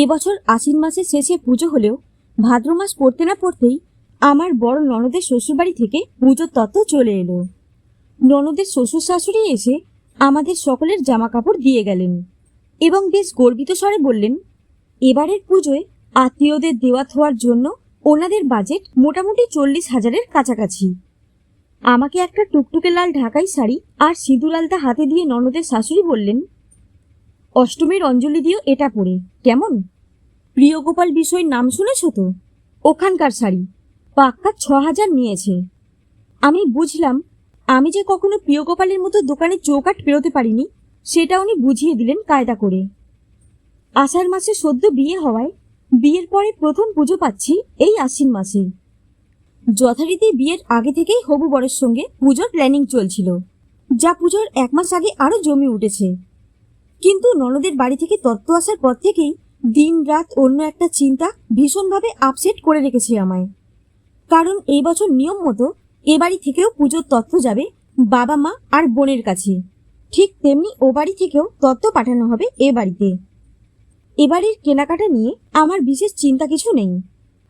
এবছর আশ্বিন মাসের শেষে পুজো হলেও ভাদ্র মাস পড়তে না পড়তেই আমার বড় ননদের শ্বশুরবাড়ি থেকে পুজোর তত্ত্ব চলে এলো। ননদের শ্বশুর শাশুড়ি এসে আমাদের সকলের জামা কাপড় দিয়ে গেলেন এবং বেশ গর্বিত স্বরে বললেন, এবারের পুজোয় আত্মীয়দের দেওয়া থোয়ার জন্য ওনাদের বাজেট মোটামুটি চল্লিশ হাজারের কাছাকাছি। আমাকে একটা টুকটুকে লাল ঢাকাই শাড়ি আর সিঁদুর আলতা হাতে দিয়ে ননদের শাশুড়ি বললেন অষ্টমীর অঞ্জলি দিও এটা পরে কেমন? প্রিয়গোপাল বিষয়ের নাম শুনেছ তো? ওখানকার শাড়ি। পাক্কা ছ হাজার নিয়েছে। আমি বুঝলাম, আমি যে কখনো প্রিয়গোপালের মতো দোকানে চৌকাট পেরোতে পারিনি, সেটা উনি বুঝিয়ে দিলেন কায়দা করে। আষাঢ় মাসে সদ্য বিয়ে হওয়ায় বিয়ের পরে প্রথম পুজো পাচ্ছি এই আশ্বিন মাসে। যথারীতি বিয়ের আগে থেকেই হবু বরের সঙ্গে পুজোর প্ল্যানিং চলছিল। যা পুজোর এক মাস আগে আরও জমে উঠেছে। কিন্তু ননদের বাড়ি থেকে তত্ত্ব আসার পর থেকেই দিন রাত অন্য একটা চিন্তা ভীষণভাবে আপসেট করে রেখেছে আমায়। কারণ এই বছর নিয়ম মতো এ বাড়ি থেকেও পুজোর তত্ত্ব যাবে বাবা, মা আর বোনের কাছে। ঠিক তেমনি ও বাড়ি থেকেও তত্ত্ব পাঠানো হবে এ বাড়িতে। এবারের কেনাকাটা নিয়ে আমার বিশেষ চিন্তা কিছু নেই,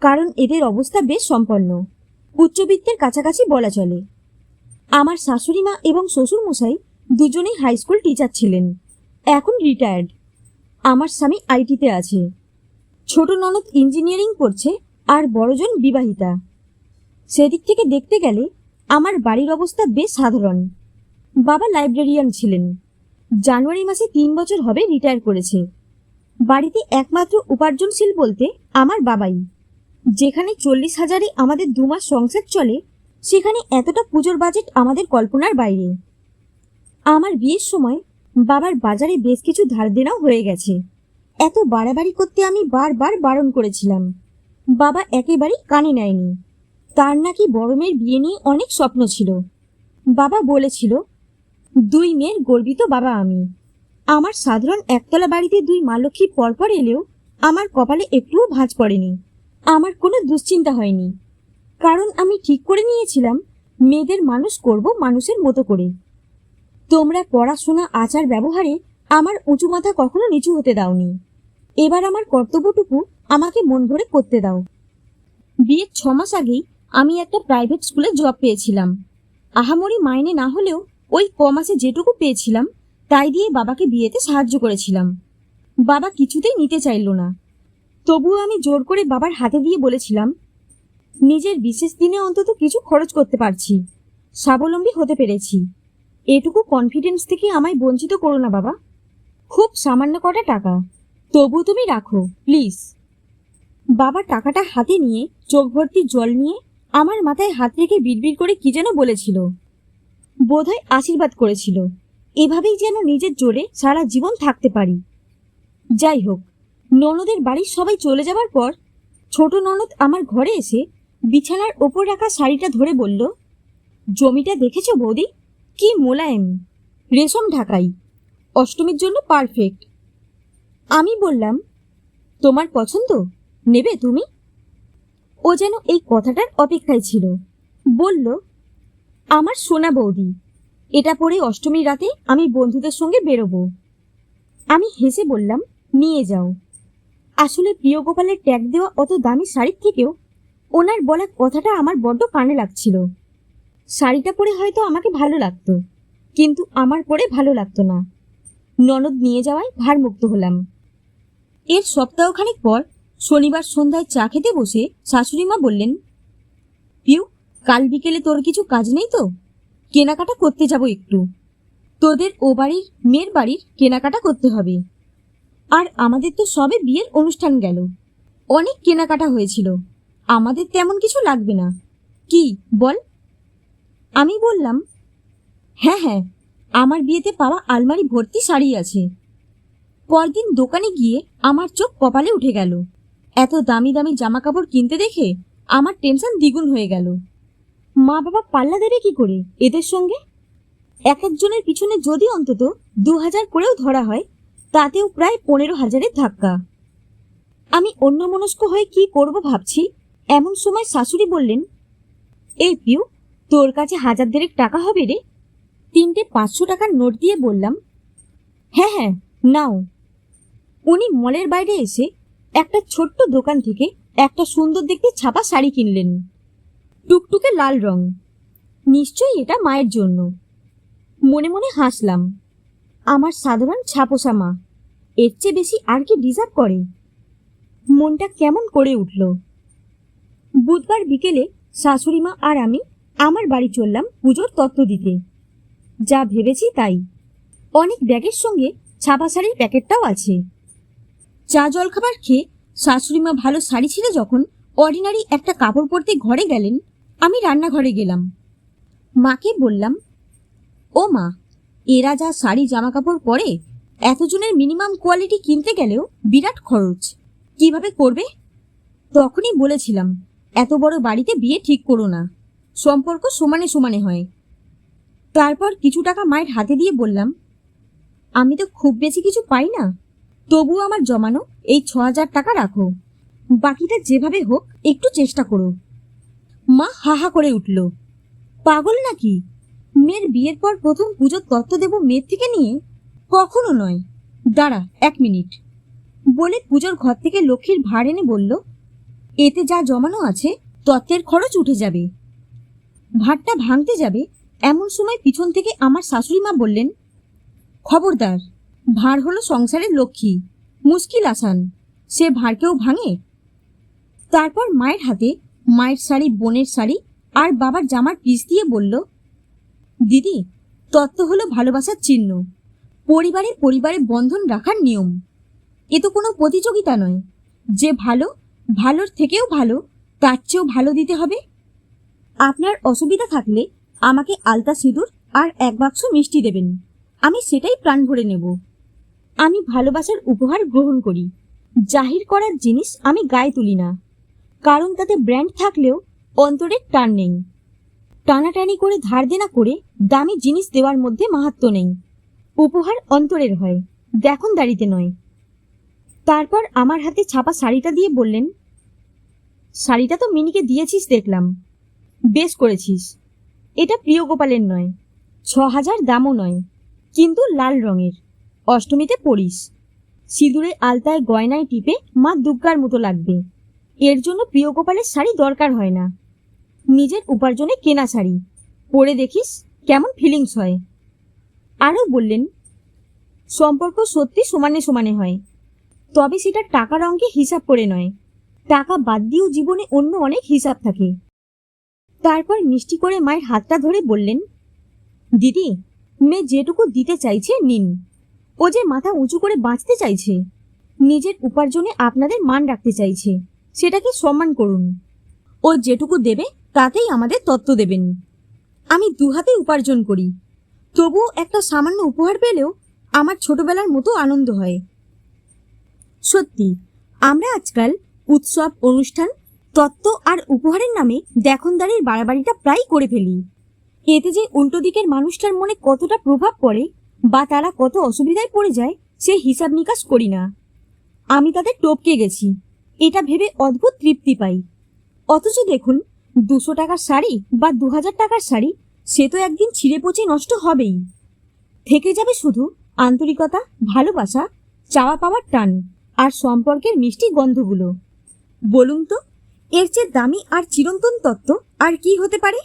কারণ এদের অবস্থা বেশ সম্পন্ন। উচ্চবিত্তের কাছাকাছি বলা চলে। আমার শাশুড়ি মা এবং শ্বশুর মশাই দুজনেই হাই স্কুল টিচার ছিলেন। এখন রিটায়ার্ড আমার স্বামী আইটিতে আছে। ছোট ননদ ইঞ্জিনিয়ারিং পড়ছে আর বড়জন বিবাহিতা। সেদিক থেকে দেখতে গেলে আমার বাড়ির অবস্থা বেশ সাধারণ। বাবা লাইব্রেরিয়ান ছিলেন। জানুয়ারি মাসে তিন বছর হবে রিটায়ার করেছে। বাড়িতে একমাত্র উপার্জনশীল বলতে আমার বাবাই। যেখানে চল্লিশ হাজারে আমাদের দু মাস সংসার চলে, সেখানে এতটা পুজোর বাজেট আমাদের কল্পনার বাইরে। আমার বিয়ের সময় বাবার বাজারে বেশ কিছু ধার দেনাও হয়ে গেছে। এত বাড়াবাড়ি করতে আমি বারবার বারণ করেছিলাম। বাবা একেবারেই কানে নেয়নি। তার নাকি বড় মেয়ের বিয়ে নিয়ে অনেক স্বপ্ন ছিল। বাবা বলেছিল, দুই মেয়ের গর্বিত বাবা আমি। আমার সাধারণ একতলা বাড়িতে দুই মা লক্ষ্মী পরপর এলেও আমার কপালে একটুও ভাঁজ পড়েনি। আমার কোনো দুশ্চিন্তা হয়নি। কারণ আমি ঠিক করে নিয়েছিলাম, মেয়েদের মানুষ করব মানুষের মতো করে। তোমরা পড়াশোনা, আচার ব্যবহারে আমার উঁচু মাথা কখনো নিচু হতে দাওনি। এবার আমার কর্তব্যটুকু আমাকে মন ভরে করতে দাও। বিয়ের ছ মাস আগেই আমি একটা প্রাইভেট স্কুলে জব পেয়েছিলাম। আহামরি মাইনে না হলেও ওই ক মাসে যেটুকু পেয়েছিলাম, তাই দিয়ে বাবাকে বিয়েতে সাহায্য করেছিলাম। বাবা কিছুতেই নিতে চাইল না। তবুও আমি জোর করে বাবার হাতে দিয়ে বলেছিলাম, নিজের বিশেষ দিনে অন্তত কিছু খরচ করতে পারছি। স্বাবলম্বী হতে পেরেছি। এটুকু কনফিডেন্স থেকে আমায় বঞ্চিত করো না, বাবা। খুব সামান্য কটা টাকা। তবু তুমি রাখো প্লিজ বাবা টাকাটা হাতে নিয়ে, চোখ ভর্তি জল নিয়ে আমার মাথায় হাত রেখে বিড়বিড় করে কি যেন বলেছিল। বোধহয় আশীর্বাদ করেছিল। এভাবেই যেন নিজের জোরে সারা জীবন থাকতে পারি। যাই হোক, ননদের বাড়ির সবাই চলে যাবার পর ছোট ননদ আমার ঘরে এসে বিছানার ওপর রাখা শাড়িটা ধরে বলল, জমিটা দেখেছ বৌদি? কি মোলায়েম? রেশম ঢাকাই। অষ্টমীর জন্য পারফেক্ট আমি বললাম, তোমার পছন্দ? নেবে তুমি? ও যেন এই কথাটার অপেক্ষায় ছিল। বলল, আমার সোনা বৌদি, এটা পরে অষ্টমীর রাতে আমি বন্ধুদের সঙ্গে বেরোবো। আমি হেসে বললাম, নিয়ে যাও। আসলে প্রিয় গোপালের ট্যাগ দেওয়া অত দামি শাড়ির থেকেও ওনার বলা কথাটা আমার বড্ড কানে লাগছিল। শাড়িটা পরে হয়তো আমাকে ভালো লাগতো, কিন্তু আমার পরে ভালো লাগতো না। ননদ নিয়ে যাওয়ায় ভারমুক্ত হলাম। এর সপ্তাহখানেক পর শনিবার সন্ধ্যায় চা খেতে বসে শাশুড়ি মা বললেন, পিউ, কাল বিকেলে তোর কিছু কাজ নেই তো? কেনাকাটা করতে যাব একটু। তোদের ও বাড়ির মেয়ের বাড়ির কেনাকাটা করতে হবে। আর আমাদের তো সবে বিয়ের অনুষ্ঠান গেল। অনেক কেনাকাটা হয়েছিল। আমাদের তেমন কিছু লাগবে না। কি, বল? আমি বললাম হ্যাঁ হ্যাঁ আমার বিয়েতে পাওয়া আলমারি ভর্তি শাড়ি আছে। পরদিন দোকানে গিয়ে আমার চোখ কপালে উঠে গেল। এত দামি দামি জামা কাপড় কিনতে দেখে আমার টেনশন দ্বিগুণ হয়ে গেল। মা বাবা পাল্লা দেবে কি করে এদের সঙ্গে? এক একজনের পিছনে যদি অন্তত দু হাজার করেও ধরা হয়, তাতেও প্রায় পনেরো হাজারের ধাক্কা। আমি অন্যমনস্ক হয়ে কি করব ভাবছি? এমন সময় শাশুড়ি বললেন, এই পিউ তোর কাছে হাজার দেড়েক টাকা হবে রে। তিনটে পাঁচশো টাকার নোট দিয়ে বললাম হ্যাঁ হ্যাঁ নাও। উনি মলের বাইরে এসে একটা ছোট্ট দোকান থেকে একটা সুন্দর দেখতে ছাপা শাড়ি কিনলেন। টুকটুকে লাল রং। নিশ্চয়ই এটা মায়ের জন্য। মনে মনে হাসলাম, আমার সাধারণ ছাপোষা মা, এর চেয়ে বেশি আর কি ডিজার্ভ করে? মনটা কেমন করে উঠল। বুধবার বিকেলে শাশুড়ি মা আর আমি আমার বাড়ি চললাম পুজোর তত্ত্ব দিতে। যা ভেবেছি তাই। অনেক ব্যাগের সঙ্গে ছাপা শাড়ির প্যাকেটটাও আছে। চা জলখাবার খেয়ে শাশুড়ি মা ভালো শাড়ি ছিল যখন অর্ডিনারি একটা কাপড় পরতে ঘরে গেলেন, আমি রান্নাঘরে গেলাম। মাকে বললাম, ও মা, এরা যা শাড়ি জামা কাপড় পরে, এতজনের মিনিমাম কোয়ালিটি কিনতে গেলেও বিরাট খরচ। কীভাবে করবে? তখনই বলেছিলাম, এত বড় বাড়িতে বিয়ে ঠিক করো না। সম্পর্ক সমানে সমানে হয়। তারপর কিছু টাকা মায়ের হাতে দিয়ে বললাম, আমি তো খুব বেশি কিছু পাই না। তবু আমার জমানো এই ছ হাজার টাকা রাখো। বাকিটা যেভাবে হোক একটু চেষ্টা করো। মা হাহা করে উঠল, পাগল নাকি? মেয়ের বিয়ের পর প্রথম পুজোর তত্ত্ব দেব মেয়ের থেকে নিয়ে? কখনো নয়। দাঁড়া, এক মিনিট। বলে পুজোর ঘর থেকে লক্ষ্মীর ভাড় এনে বলল, এতে যা জমানো আছে তত্ত্বের খরচ উঠে যাবে। ভাতটা ভাঙতে যাবে, এমন সময় পিছন থেকে আমার শাশুড়ি মা বললেন, খবরদার ভাঁড় হলো সংসারের লক্ষ্মী, মুশকিল আসান, সে ভাঁড় কেউ ভাঙে? তারপর মায়ের হাতে মায়ের শাড়ি, বোনের শাড়ি আর বাবার জামার পিস দিয়ে বলল, দিদি, তত্ত্ব হলো ভালোবাসার চিহ্ন, পরিবারে পরিবারে বন্ধন রাখার নিয়ম। এ তো কোনো প্রতিযোগিতা নয়। যে ভালো, ভালোর থেকেও ভালো, তার চেয়েও ভালো দিতে হবে। আপনার অসুবিধা থাকলে আমাকে আলতা সিঁদুর আর এক বাক্স মিষ্টি দেবেন। আমি সেটাই প্রাণ ভরে নেব। আমি ভালোবাসার উপহার গ্রহণ করি। জাহির করার জিনিস আমি গায়ে তুলি না। কারণ তাতে ব্র্যান্ড থাকলেও অন্তরের টান নেই। টানাটানি করে ধার দেনা করে দামি জিনিস দেওয়ার মধ্যে মাহাত্ম নেই। উপহার অন্তরের হয়, দেখুন দাড়িতে নয়। তারপর আমার হাতে ছাপা শাড়িটা দিয়ে বললেন, শাড়িটা তো মিনিকে দিয়েছিস, দেখলাম। বেশ করেছিস। এটা প্রিয় গোপালের নয় ছ হাজার দামও নয়, কিন্তু লাল রঙের। অষ্টমীতে পড়িস। সিঁদুরে আলতায় গয়নায় টিপে মা দুর্গার মতো লাগবে। এর জন্য প্রিয় গোপালের শাড়ি দরকার হয় না। নিজের উপার্জনে কেনা শাড়ি। পরে দেখিস কেমন ফিলিংস হয়। আরও বললেন, সম্পর্ক সত্যি সমানে সমানে হয়। তবে সেটা টাকার অঙ্কে হিসাব করে নয়। টাকা বাদ দিয়েও জীবনে অন্য অনেক হিসাব থাকে। তারপর মিষ্টি করে মায়ের হাতটা ধরে বললেন, দিদি, মেয়ে যেটুকু দিতে চাইছে নিন। ও যে মাথা উঁচু করে বাঁচতে চাইছে, নিজের উপার্জনে আপনাদের মান রাখতে চাইছে, সেটাকে সম্মান করুন। ও যেটুকু দেবে, তাতেই আমাদের তত্ত্ব দেবেন। আমি দুহাতে উপার্জন করি। তবুও একটা সামান্য উপহার পেলেও আমার ছোটবেলার মতো আনন্দ হয়। সত্যি, আমরা আজকাল উৎসব, অনুষ্ঠান তত্ত্ব আর উপহারের নামে দেখনদারির বাড়াবাড়িটা প্রায় করে ফেলি। এতে যে উল্টো দিকের মানুষটার মনে কতটা প্রভাব পড়ে বা তারা কত অসুবিধায় পড়ে যায়, সে হিসাব নিকাশ করি না। আমি তাদের টপকে গেছি। এটা ভেবে অদ্ভুত তৃপ্তি পাই। অথচ দেখুন, দুশো টাকার শাড়ি বা দু হাজার টাকার শাড়ি, সে তো একদিন ছিঁড়ে পচে নষ্ট হবেই। থেকে যাবে শুধু আন্তরিকতা, ভালোবাসা, চাওয়া পাওয়ার টান আর সম্পর্কের মিষ্টি গন্ধগুলো। বলুন তো এর চেয়ে দামি আর চিরন্তন তত্ত্ব আর কি হতে পারে?